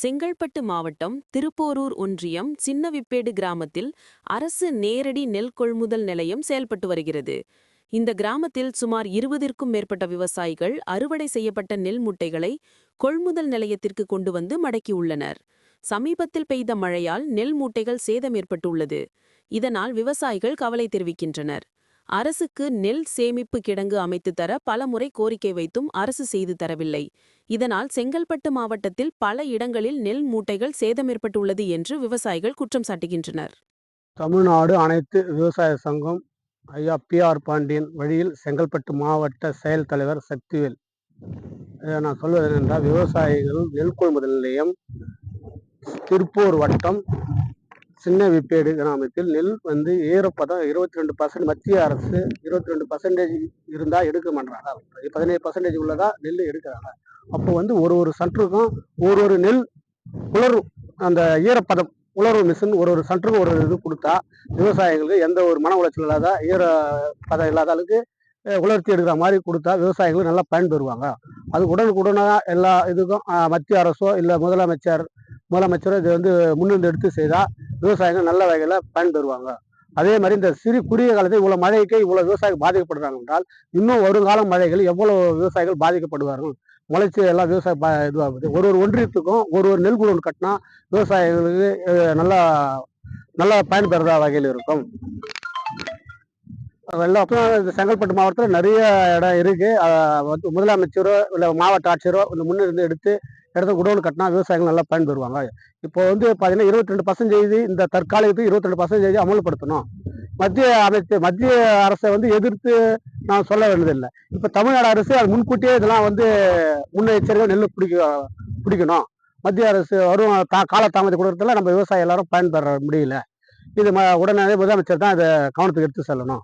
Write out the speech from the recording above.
செங்கல்பட்டு மாவட்டம் திருப்போரூர் ஒன்றியம் சின்னவிப்பேடு கிராமத்தில் அரசு நேரடி நெல் கொள்முதல் நிலையம் செயல்பட்டு வருகிறது. இந்த கிராமத்தில் சுமார் இருபதிற்கும் மேற்பட்ட விவசாயிகள் அறுவடை செய்யப்பட்ட நெல் முட்டைகளை கொள்முதல் நிலையத்திற்கு கொண்டு வந்து மடக்கியுள்ளனர் சமீபத்தில் பெய்த மழையால் நெல் மூட்டைகள் சேதம் ஏற்பட்டுள்ளது. இதனால் விவசாயிகள் கவலை தெரிவிக்கின்றனர். அரசுக்கு நெல் சேமிப்பு கிடங்கு அமைத்து தர பலமுறை கோரிக்கை வைத்தும் அரசு செய்து தரவில்லை. இதனால் செங்கல்பட்டு மாவட்டத்தில் பல இடங்களில் நெல் மூட்டைகள் சேதம் ஏற்பட்டுள்ளது என்று விவசாயிகள் குற்றம் சாட்டுகின்றனர். தமிழ்நாடு அனைத்து விவசாய சங்கம் ஐயா பிஆர் பாண்டியன் வழியில் செங்கல்பட்டு மாவட்ட செயல் தலைவர் சக்திவேல். இதை நான் சொல்வது என்னென்றால் விவசாயிகள் நெல் கொள்முதல் நிலையம் திருப்பூர் வட்டம் சின்ன விப்பேடு கிராமத்தில் நெல் வந்து ஈரப்பதம் இருபத்தி ரெண்டு பர்சன்ட் மத்திய அரசு இருபத்தி ரெண்டு பர்சன்டேஜ் இருந்தால் எடுக்க மாட்டாங்க பதினேழு பர்சன்டேஜ் உள்ளதா நெல் எடுக்கிறாங்க. அப்போ வந்து ஒரு ஒரு சன்றுக்கும் ஒரு ஒரு நெல் உலரும் அந்த ஈரப்பதம் உலர்வு மிஷின் ஒரு ஒரு சன்றுக்கும் ஒரு இது கொடுத்தா விவசாயிகளுக்கு எந்த ஒரு மன உளைச்சல் இல்லாத ஈர பதம் இல்லாத அளவுக்கு உலர்த்தி எடுக்கிற மாதிரி கொடுத்தா விவசாயிகள் நல்லா பயன்பெறுவாங்க அது உடனுக்குடனாக எல்லா இதுக்கும் மத்திய அரசோ இல்லை முதலமைச்சர் முதலமைச்சரோ இது வந்து முன்னிருந்து எடுத்து செய்தால் விவசாயிகள் நல்ல வகையில் பயன்பெறுவாங்க அதே மாதிரி இந்த சிறு குறுகிய காலத்தில் இவ்வளோ மழைக்கு இவ்வளோ விவசாயிகள் பாதிக்கப்படுறாங்க என்றால் இன்னும் வருங்கால மழைகள் எவ்வளோ விவசாயிகள் பாதிக்கப்படுவார்கள்? முளைச்சி எல்லாம் விவசாய பா இதுவாகுது. ஒரு ஒரு ஒன்றியத்துக்கும் ஒரு ஒரு நெல் குழு கட்டினா விவசாயிகளுக்கு நல்லா நல்லா பயன்பெறதா வகையில் இருக்கும். வெள்ளம் இந்த செங்கல்பட்டு மாவட்டத்தில் நிறைய இடம் இருக்குது முதலமைச்சரோ இல்லை மாவட்ட ஆட்சியரோ இந்த முன்னிருந்து எடுத்து இடத்துல குடோன் கட்டினா விவசாயிகள் நல்லா பயன்பெறுவாங்க இப்போ வந்து பார்த்தீங்கன்னா இருபத்தி ரெண்டு பர்சன்டேஜ் இந்த தற்காலிகத்துக்கு இருபத்தி ரெண்டு பர்சன்டேஜ் அமல்படுத்தணும். மத்திய அமைச்சு மத்திய அரசை வந்து எதிர்த்து நான் சொல்ல வேண்டியதில்லை. இப்போ தமிழ்நாடு அரசு அது முன்கூட்டியே இதெல்லாம் வந்து முன்னெச்சரிக்கை நெல் பிடிக்க பிடிக்கணும். மத்திய அரசு வரும் தா காலதாமத கொடுக்கறதுல நம்ம விவசாயி எல்லாரும் பயன்பெற முடியல. இது ம உடனே முதலமைச்சர் தான் இதை கவனத்துக்கு எடுத்து செல்லணும்.